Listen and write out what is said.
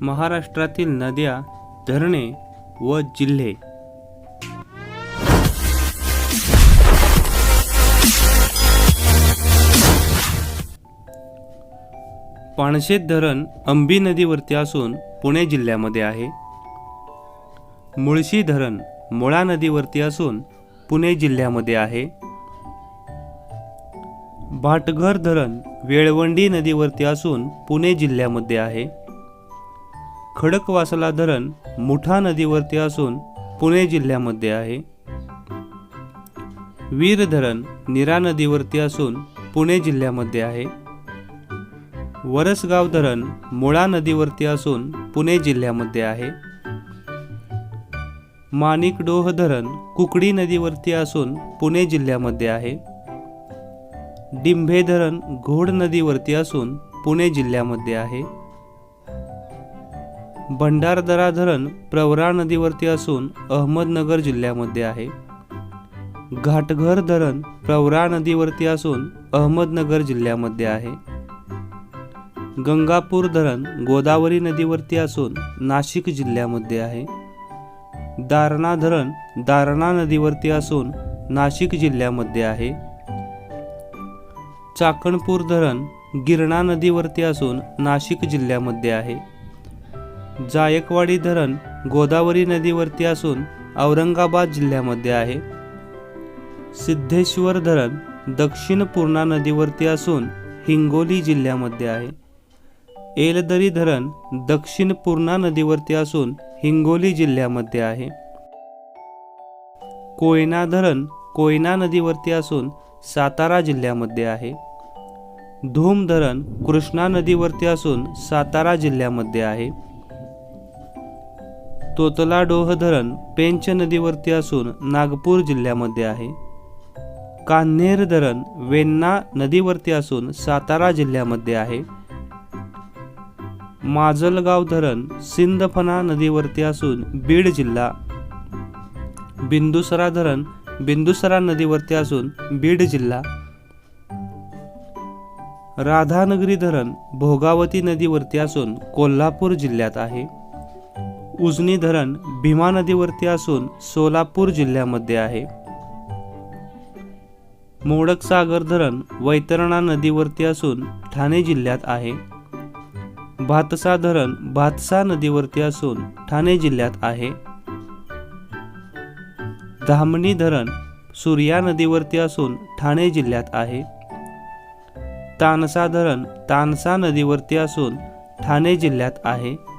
महाराष्ट्रातील नद्या धरणे व जिल्हे. पाणशेत धरण अंबी नदीवरती असून पुणे जिल्ह्यामध्ये आहे. मुळशी धरण मुळा नदीवरती असून पुणे जिल्ह्यामध्ये आहे. भाटघर धरण वेळवंडी नदीवरती असून पुणे जिल्ह्यामध्ये आहे. खडकवासला धरण मुठा नदीवरती असून पुणे जिल्ह्यामध्ये आहे. वीर धरण निरा नदीवरती असून पुणे जिल्ह्यामध्ये आहे. वरसगाव धरण मुळा नदीवरती असून पुणे जिल्ह्यामध्ये आहे. माणिकडोह धरण कुकडी नदीवरती असून पुणे जिल्ह्यामध्ये आहे. डिंभे धरण घोड नदीवरती असून पुणे जिल्ह्यामध्ये आहे. भंडारदरा धरण प्रवरा नदीवरती असून अहमदनगर जिल्ह्यामध्ये आहे. घाटघर धरण प्रवरा नदीवरती असून अहमदनगर जिल्ह्यामध्ये आहे. गंगापूर धरण गोदावरी नदीवरती असून नाशिक जिल्ह्यामध्ये आहे. दारणा धरण दारणा नदीवरती असून नाशिक जिल्ह्यामध्ये आहे. चाकणपूर धरण गिरणा नदीवरती असून नाशिक जिल्ह्यामध्ये आहे. जायकवाडी धरण गोदावरी नदीवरती असून औरंगाबाद जिल्ह्यामध्ये आहे. सिद्धेश्वर धरण दक्षिण पूर्णा नदीवरती असून हिंगोली जिल्ह्यामध्ये आहे. एलदरी धरण दक्षिण पूर्णा नदीवरती असून हिंगोली जिल्ह्यामध्ये आहे. कोयना धरण कोयना नदीवरती असून सातारा जिल्ह्यामध्ये आहे. धूम धरण कृष्णा नदीवरती असून सातारा जिल्ह्यामध्ये आहे. तोतला डोह धरण पेंच नदीवरती असून नागपूर जिल्ह्यामध्ये आहे. कान्हेर धरण वेण्णा नदीवरती असून सातारा जिल्ह्यामध्ये आहे. माजलगाव धरण सिंदफणा नदीवरती असून बीड जिल्हा. बिंदुसरा धरण बिंदुसरा नदीवरती असून बीड जिल्हा. राधानगरी धरण भोगावती नदीवरती असून कोल्हापूर जिल्ह्यात आहे. उजनी धरण भीमा नदीवरती असून सोलापूर जिल्ह्यामध्ये आहे. मोडकसागर धरण वैतरणा नदीवरती असून ठाणे जिल्ह्यात आहे. भातसा धरण भातसा नदीवरती असून ठाणे जिल्ह्यात आहे. धामणी धरण सूर्या नदीवरती असून ठाणे जिल्ह्यात आहे. तानसा धरण तानसा नदीवरती असून ठाणे जिल्ह्यात आहे.